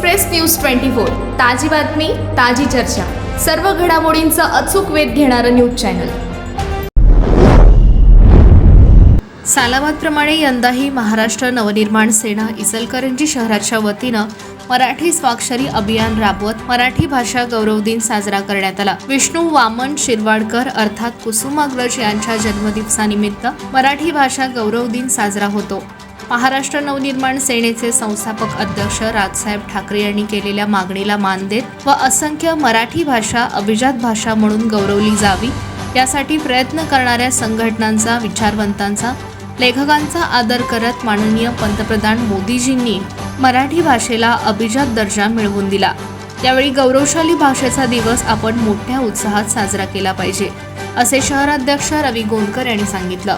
Express news twenty four. ताजी बातमी ताजी चर्चा. सर्व घडामोडींचा अचूक वेध घेणारं न्यूज चॅनल. सालाबादप्रमाणे यंदाही महाराष्ट्र नवनिर्माण सेना इचलकरंजी शहराच्या वतीनं मराठी स्वाक्षरी अभियान राबवत मराठी भाषा गौरव दिन साजरा करण्यात आला. विष्णू वामन शिरवाडकर अर्थात कुसुमाग्रज यांच्या जन्मदिवसानिमित्त मराठी भाषा गौरव दिन साजरा होतो. महाराष्ट्र नवनिर्माण सेनेचे संस्थापक अध्यक्ष राजसाहेब ठाकरे यांनी केलेल्या मागणीला मान देत व असंख्य मराठी भाषा अभिजात भाषा म्हणून गौरवली जावी यासाठी प्रयत्न करणाऱ्या संघटनांचा विचारवंतांचा लेखकांचा आदर करत माननीय पंतप्रधान मोदीजींनी मराठी भाषेला अभिजात दर्जा मिळवून दिला. यावेळी गौरवशाली भाषेचा दिवस आपण मोठ्या उत्साहात साजरा केला पाहिजे असे शहराध्यक्ष रवी गोंदकर यांनी सांगितलं.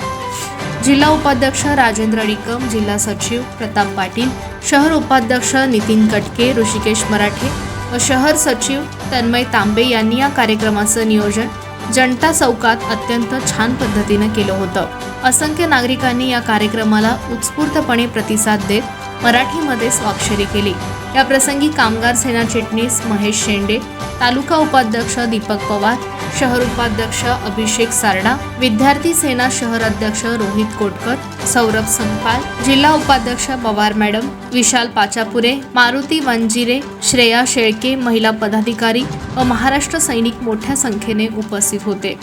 जिल्हा उपाध्यक्ष राजेंद्र डिकम जिल्हा सचिव प्रताप पाटील शहर उपाध्यक्ष नितीन कटके ऋषिकेश मराठे व शहर सचिव तन्मय तांबे यांनी या कार्यक्रमाचं नियोजन जनता चौकात अत्यंत छान पद्धतीनं केलं होतं. असंख्य नागरिकांनी या कार्यक्रमाला उत्स्फूर्तपणे प्रतिसाद देत मराठीमध्ये स्वाक्षरी केली. या प्रसंगी कामगार सेना चिटणीस महेश शेंडे तालुका उपाध्यक्ष दीपक पवार शहर उपाध्यक्ष अभिषेक सारणा विद्यार्थी सेना शहर अध्यक्ष रोहित कोटकर सौरभ संपाल जिल्हा उपाध्यक्ष पवार मॅडम विशाल पाचापुरे मारुती वंजिरे श्रेया शेळके महिला पदाधिकारी व महाराष्ट्र सैनिक मोठ्या संख्येने उपस्थित होते.